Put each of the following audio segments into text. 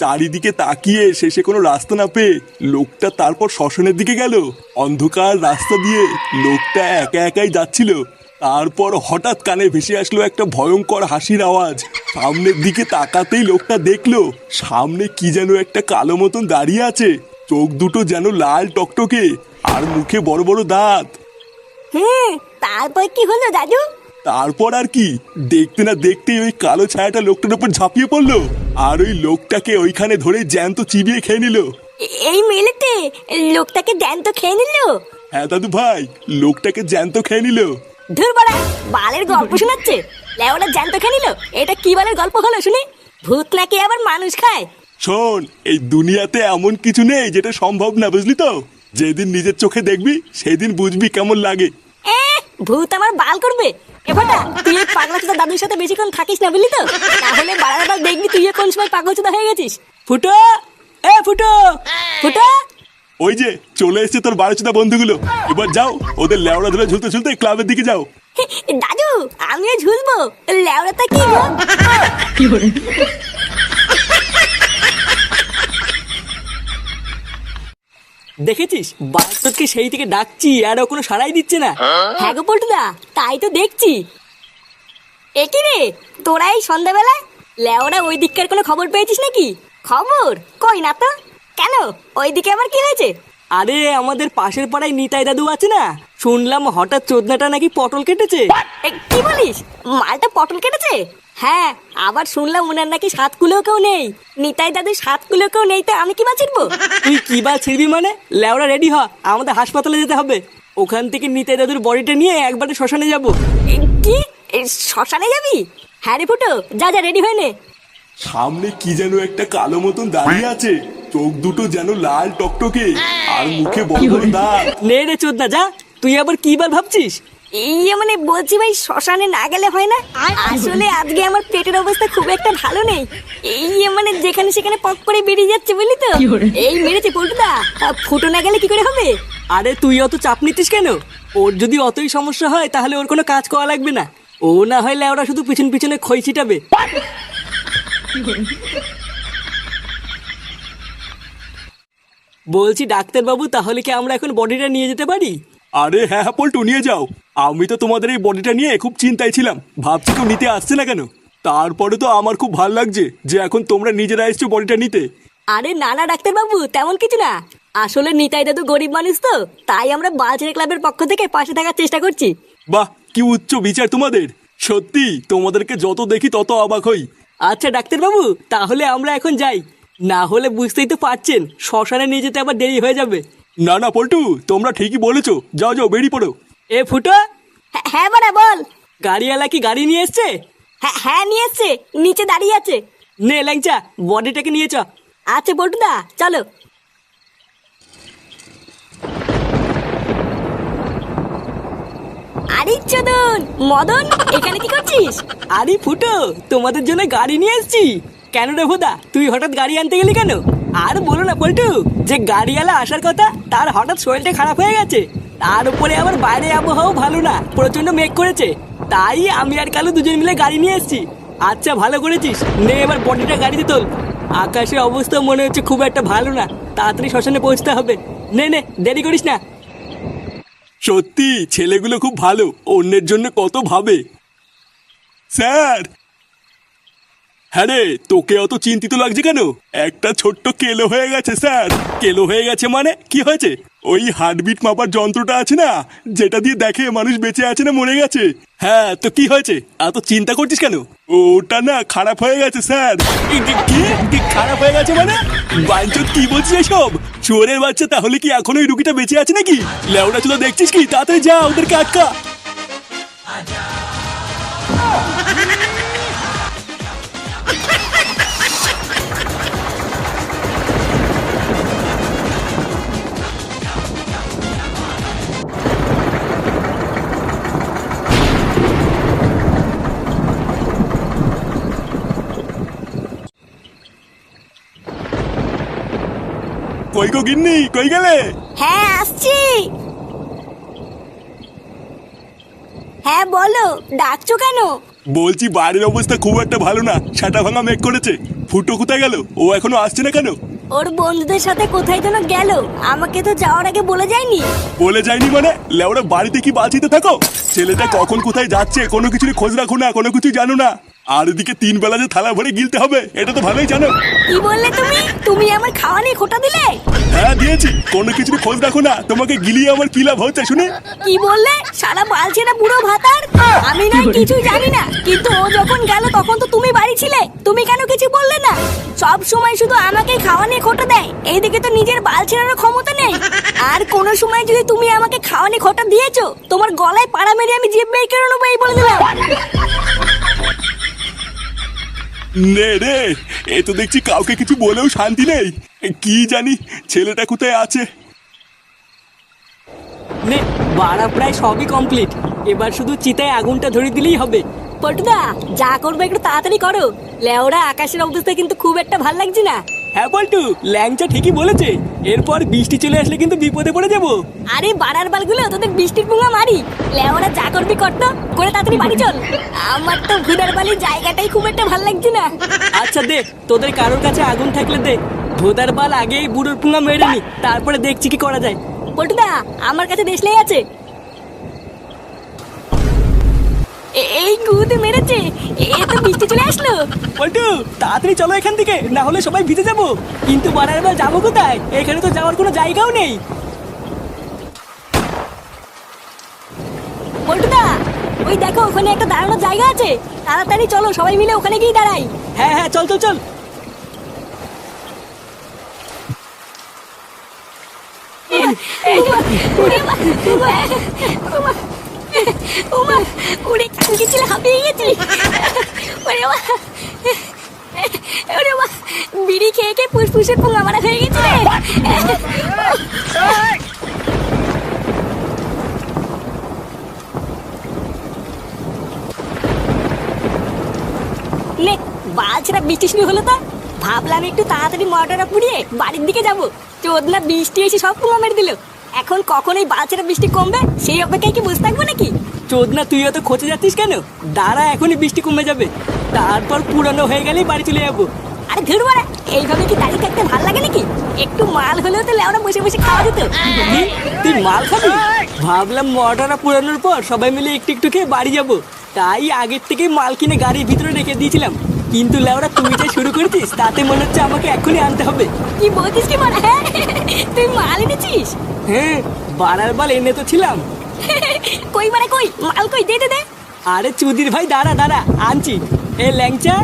চারিদিকে তাকিয়ে শেষে কোনো রাস্তা না পেয়ে লোকটা তারপর শ্মশানের দিকে গেল। অন্ধকার রাস্তা দিয়ে লোকটা একা একাই যাচ্ছিল। তারপর হঠাৎ কানে ভেসে আসলো একটা ভয়ঙ্কর হাসির আওয়াজ। সামনের দিকে তাকাতেই লোকটা দেখল, সামনে কি যেন একটা কালো মতন দাঁড়িয়ে আছে। চোখ দুটো যেন লাল টকটকে আর মুখে বড় বড় দাঁত। হুম তারপর কি হলো দাদু? তারপর আর কি? দেখতে না দেখতেই ওই কালো ছায়াটা লোকটার উপর ঝাঁপিয়ে পড়ল। আর ওই লোকটাকে ওইখানে ধরে জ্যান্ত চিবিয়ে খেয়ে নিল। এই মেলেতে লোকটাকে জ্যান্ত খেয়ে নিল? হ্যাঁ দাদু ভাই লোকটাকে জ্যান্ত খেয়ে নিল। ধুর বাড়া বালের গল্প শোনাচ্ছে। লেওরা জ্যান্ত খেয়ে নিল? এটা কি বালের গল্প হলো শুনি? ভূত নাকি আবার মানুষ খায়? শোন এই দুনিয়াতে এমন কিছু নেই যেটা সম্ভব না বুঝলি তো? যেদিন নিজের চোখে দেখবি সেদিন বুঝবি কেমন লাগে। ভূত আমার বাল করবে। এবারটা তুই এই পাগলা চোদা দাদুর সাথে বেশিক্ষণ থাকিস না বুঝলি তো? তাহলে বারবার দেখবি তুই কোন সময় পাগল চোদা হয়ে গেছিস। ফুটো! এ ফুটো! ফুটো! ওই যে চলে এসেছে তোর বারোচুদা বন্ধুগুলো। এবার যাও ওদের লেওড়া ধরে ঝুলতে ঝুলতে ক্লাবের দিকে যাও। দাদু আমিও ঝুলবো। লেওড়াটা কি গো? দেখেছিস? বাস্তবকে সেই থেকে ডাকছি আর কোনো সাড়াই দিচ্ছে না। হ্যাঁ গো পল্টুদা তাই তো দেখছি। এ কি রে তোরা এই সন্ধ্যাবেলায় লেওরা ওই দিককার কোনো খবর পেয়েছিস নাকি? খবর? কই না তো? কেন? ওইদিকে আবার কি হয়েছে? আরে আমাদের পাশের পাড়ায় নিতাই দাদু আছে না? শুনলাম হঠাৎ চোদনাটা নাকি পটল কেটেছে। কি বলিস? মালটা পটল কেটেছে? হ্যাঁ আবার শুনলাম ওনার নাকি সাত কুলেও কেউ নেই। নিতাই দাদু সাত কুলেও কেউ নেই তো আমি কি বাঁচিরবো তুই কি বা ছিড়বি মানে? লেওরা রেডি হ আমাদের হাসপাতালে যেতে হবে। ওখান থেকে নিতাই দাদুর বডিটা নিয়ে একবারে শ্মশানে যাব। এ, কি? এ, শ্মশানে যাবি? হ্যাঁ রে ফুটো যা যা রেডি হয়ে নে। সামনে কি যেন একটা কালো মতন দাঁড়িয়ে আছে চোখ দুটো যেন লাল টকটকে আর মুখে বড় বড় দাঁত নে রে চোদনা যা। তুই আবার কি বার ভাবছিস? এই মানে বলছি ভাই শ্মশানে না গেলে হয় না? আসলে আজকে আমার পেটের অবস্থা খুব একটা ভালো নেই। এই মানে যেখানে সেখানে পক করে বেরিয়ে যাচ্ছে বুঝলি তো? এই মেরেছে পল্টুদা। ফুটো না গেলে কি করে হবে? আরে তুই অত চাপ নিতিস কেন? ওর যদি অতই সমস্যা হয় তাহলে ওর কোনো কাজ করা লাগবে না। ও না হয় লেওরা শুধু পিছন পিছনে খই ছিটাবে। বলছি ডাক্তারবাবু তাহলে কি আমরা এখন বডিটা নিয়ে যেতে পারি? আরে হ্যাঁ হ্যাঁ পল্টু নিয়ে যাও। আমি তো তোমাদের এই বডিটা নিয়ে খুব চিন্তায় ছিলাম। ভাবছি তো নিতে আসছে না কেন? তারপরে তো আমার খুব ভালো লাগছে যে এখন তোমরা নিজেরা এসছো বডিটা নিতে। আরে না না ডাক্তারবাবু তেমন কিছু না। আসলে নিতাই দাদু গরিব মানুষ তো তাই আমরা বালচের ক্লাবের পক্ষ থেকে পাশে থাকার চেষ্টা করছি। বাহ কি উচ্চ বিচার তোমাদের। সত্যি তোমাদেরকে যত দেখি তত অবাক হই। আচ্ছা ডাক্তারবাবু তাহলে আমরা এখন যাই। না হলে বুঝতেই তো পারছেন শ্মশানে নিয়ে যেতে আবার দেরি হয়ে যাবে। না না পল্টু তোমরা ঠিকই বলেছ। যাও যাও বেরিয়ে পড়ো। এ ফুটো? হ্যাঁ, হ্যাঁ বাড়া বল। গাড়িওয়ালা কি গাড়ি নিয়ে এসছে? হ্যাঁ হ্যাঁ নিয়ে এসছে। নিচে দাঁড়িয়ে আছে। নে ল্যাংচা বডিটাকে নিয়ে চ। আচ্ছা পল্টুদা চলো। আরে চোদন মদন এখানে কি করছিস? আরে ফুটো তোমাদের জন্য গাড়ি নিয়ে এসেছি। কেন রে ভোদা তুই হঠাৎ গাড়ি আনতে গেলি কেন? আর বলো না, পল্টু, যে গাড়িওয়ালা আসার কথা, তার হঠাৎ শরীরটা খারাপ হয়ে গেছে। তার উপরে আবার বাইরে আবহাওয়াও ভালো না প্রচণ্ড মেঘ করেছে। তাই আমি আর কালু দুজন মিলে গাড়ি নিয়ে এসেছি। আচ্ছা ভালো করেছিস। নে, এবার বডিটা গাড়িতে তোল। আকাশের অবস্থা মনে হচ্ছে খুব একটা ভালো না। তাড়াতাড়ি শ্মশানে পৌঁছতে হবে। নে নে, দেরি করিস না। সত্যি, ছেলেগুলো খুব ভালো। অন্যের জন্য কত ভাবে। স্যার হ্যাঁ রে, তোকে অত চিন্তিত লাগছে কেন? একটা ছোট্ট কেলো হয়ে গেছে, স্যার। কেলো হয়ে গেছে মানে? কি হয়েছে? ওই হার্টবিট মাপার যন্ত্রটা আছে না? যেটা দিয়ে দেখে মানুষ বেঁচে আছে না মরে গেছে? হ্যাঁ তো কি হয়েছে? এত চিন্তা করছিস কেন? ওটা না খারাপ হয়ে গেছে, স্যার। কি- খারাপ হয়ে গেছে মানে? বাইঞ্চত কি বলছিস এসব? চোরের বাচ্চা, তাহলে কি এখন ওই রুগীটা বেঁচে আছে নাকি? লেওড়া চুদা, দেখছিস কি? তাড়াতাড়ি যা, ওদেরকে আটকা। কই গো গিন্নি? কই গেলে? হ্যাঁ আসছি। হ্যাঁ বলো ডাকছো কেন? বলছি বাড়ির অবস্থা খুব একটা ভালো না ছাটা ভাঙা মেঘ করেছে। ফুটো কোথায় গেল? ও এখনও আসছে না কেন? ওর বন্ধুদের সাথে কোথায় যেন গেল? আমাকে তো যাওয়ার আগে বলে যায়নি। বলে যায়নি মানে? লেওরা বাড়িতে কি বাঁচিতে থাকো? ছেলেটা কখন কোথায় যাচ্ছে কোনো কিছুর খোঁজ রাখো না কোনো কিছু জানো না। আর এদিকে তিন বেলা যে থালা ভরে গিলতে হবে এটা তো ভালোই জানো। কি বললে তুমি? তুমি আমার খাওয়া নিয়ে খোটা দিলে? হ্যাঁ দিয়েছি। কোনো কিছুর খোঁজ রাখো না। তোমাকে গিলিয়ে আমার কি লাভ হচ্ছে শুনে? কি বললে? সারা বালছে না বুড়ো ভাতার? আমি না কিছুই জানি না। কিন্তু ও যখন গেল তখন তো তুমি বাড়ি ছিলে। তুমি কেন কিছু সব সময় শুধু আমাকে খাওয়া নিয়ে খোটা দেয়। এইদিকে তো নিজের বাল ছেড়ানোর ক্ষমতা নেই। আর কোনো সময় যদি তুমি আমাকে খাওয়া নিয়ে খোটা দিয়েছ তোমার গলায় পাড়া মেরে আমি জিভ বের করে নেব এই বলে দিলাম। নে রে এ তো দেখছি কাউকে কিছু বলেও শান্তি নেই। কি জানি ছেলেটা কোথায় আছে? নে বাড়া প্রায় সবই কমপ্লিট এবার শুধু চিতায় আগুনটা ধরে দিলেই হবে। পটুদা যা করবে একটু তাড়াতাড়ি করো। লেওরা আকাশের অবস্থা কিন্তু খুব একটা ভালো লাগছে না। হ্যাঁ পল্টু ল্যাংচা ঠিকই বলেছে। এরপর বৃষ্টি চলে আসলে কিন্তু বিপদে পড়ে যাব। আরে বাড়ার বালগুলো তোদের বৃষ্টির পুঙ্গা মারি। লেওরা যা করবি করত করে তাড়াতাড়ি বাড়ি চল। আমার তো ভুদার বালির জায়গাটাই খুব একটা ভালো লাগছে না। আচ্ছা দেখ তোদের কারোর কাছে আগুন থাকলে দেখ ধোদার বাল আগে বুড়োর পুঙ্গা মেরে নি তারপরে দেখছি কি করা যায়। পটুদা আমার কাছে দেশলাই আছে। এই গুদ মেরেছে এ তো বৃষ্টি চলে আসলো পল্টু তাড়াতাড়ি চলো এখান থেকে না হলে সবাই ভিজে যাব কিন্তু বাড়ার বার যাব কোথায় এখানে তো যাওয়ার কোনো জায়গাও নেই পটুদা ওই দেখো ওখানে একটা দাঁড়ানোর জায়গা আছে তাড়াতাড়ি চলো সবাই মিলে ওখানে গিয়ে দাঁড়াই হ্যাঁ হ্যাঁ চল চল চল মা, ওমা, ওমা, ওমা, ওরে কালকে ছিল হাঁপিয়ে গেছি ওরে মা, ওরে মা, বিড়ি খেয়ে খেয়ে ফুসফুসের পোঙা মারা হয়ে গেছে লে বালছেরা বৃষ্টি হলো তো। ভাবলাম একটু তাড়াতাড়ি মটরটা পুড়িয়ে বাড়ির দিকে যাব। চোদনা বৃষ্টি এসে সব পুঙা মেরে দিল। এখন কখন এই বালছেরা বৃষ্টি কমবে? সেই অপেক্ষায় কি বসে থাকব নাকি? চোদনা তুই অত খোঁজে যাচ্ছিস কেন? দাঁড়া এখনই বৃষ্টি কমে যাবে। তারপর পুরানো হয়ে গেলেই বাড়ি চলে যাব। আরে ধুর মারা এইভাবে কি দাঁড়িয়ে থাকতে ভালো লাগে নাকি? একটু মাল হলেও তো লেওরা বসে বসে খাওয়া যেত। তুই মাল খাবি? ভাবলাম মটরা পুরানোর পর সবাই মিলে একটু একটু খেয়ে বাড়ি যাব। তাই আগের থেকেই মাল কিনে গাড়ির ভিতরে রেখে দিয়েছিলাম। কিন্তু লেওরা তুমি যে শুরু করেছিস তাতে মনে হচ্ছে আমাকে এখনই আনতে হবে। কি বলছিস কি মারা হ্যাঁ? তুই মাল এনেছিস? হ্যাঁ বাড়ার বাল এনে তো ছিলাম। কই মানে কই? মাল কই? দে দে দে। আরে চুদির ভাই দাঁড়া দাঁড়া আনছি। এ ল্যাংচা।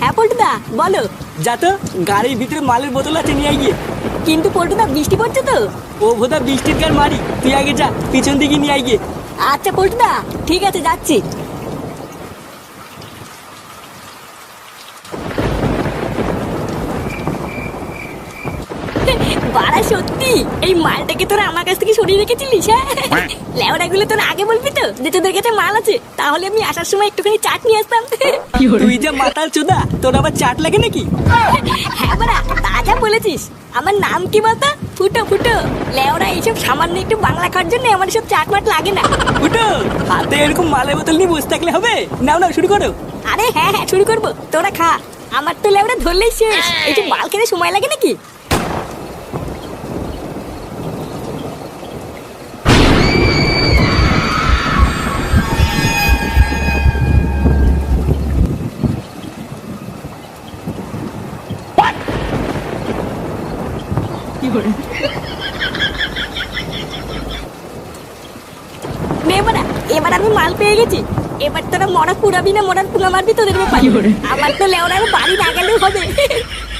হ্যাঁ পল্টুদা বলো। যা তো গাড়ির ভিতরে মালের বোতল আছে নিয়ে গিয়ে। কিন্তু পল্টুদা বৃষ্টি পড়ছে তো? ও ভোদা বৃষ্টির গান মারি। তুই আগে যা পিছন দিকে নিয়ে গিয়ে। আচ্ছা পল্টুদা ঠিক আছে যাচ্ছি বাড়া সত্যি? এই মালটাকে তোরা আমার কাছ থেকে সরিয়ে রেখেছিলিস হ্যাঁ? লেওড়া গুলো তোরা আগে বলবি তো যে তোদের কাছে মাল আছে তাহলে আমি আসার সময় একটুখানি চাট নিয়ে আসতাম। তুই যা মাতাল চোদা তোর আবার চাট লাগে নাকি? হ্যাঁ বাড়া তাজা বলেছিস। আমার নাম কি বলতো? ফুটো ফুটো। লেওড়া এইসব সামান্য একটু বাংলা খাওয়ার জন্য আমার সব চাট মাট লাগে না। উঠো হাতে এরকম মালের বোতল নিয়ে বসে থাকলে হবে? নাও নাও শুরু করো। আরে হ্যাঁ হ্যাঁ শুরু করব। তোরা খা। আমার তো লেবড়া ধরলেই শেষ। একটু মাল খেতে সময় লাগে নাকি? নে এবার আমি মাল পেয়ে গেছি। এবার তোরা মরা পুরাবি না মরার পুঙ্গা মারবি তোদের ব্যাপার আমার তো লেওড়ার বাড়ি না গেলেও হবে।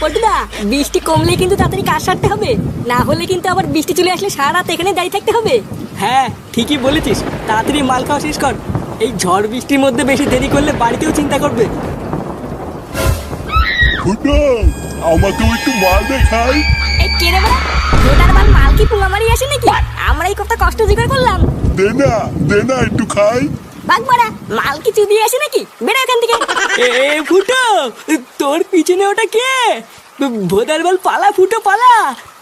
পটুদা বৃষ্টি কমলে কিন্তু তাড়াতাড়ি কাজ সারতে হবে। না হলে কিন্তু আবার বৃষ্টি চলে আসলে সারা রাত এখানে দাঁড়িয়ে থাকতে হবে। হ্যাঁ ঠিকই বলেছিস। তাড়াতাড়ি মাল খাওয়া শেষ কর। এই ঝড় বৃষ্টির মধ্যে বেশি দেরি করলে বাড়িতেও চিন্তা করবে। আমাকেও একটু মাল এই কে রে বাড়া ওটার মাল মাল কি পুঙ্গা মারি আসে নাকি আমরা এই কথা কষ্ট জোগাড় করলাম দে না দে না একটু খাই বাঘ মারা মাল কি চুদিয়ে আসে নাকি বেরো এখান থেকে এ এ, ফুটো তোর পিছনে ওটা কে ভোদার বল পালা ফুটো পালা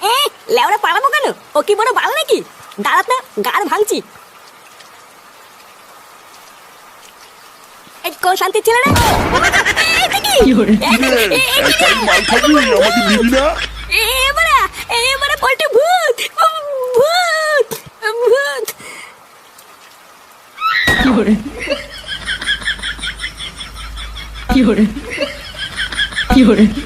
এ লেওড়া পালাবো কেন ও কি বড় বাল নাকি দাঁড়াত না গাড় ভাঙছি কোন শান্তি ছিল না এবারে এবারে পল্টু ভূত ভূত ভূত কি hore কি hore কি hore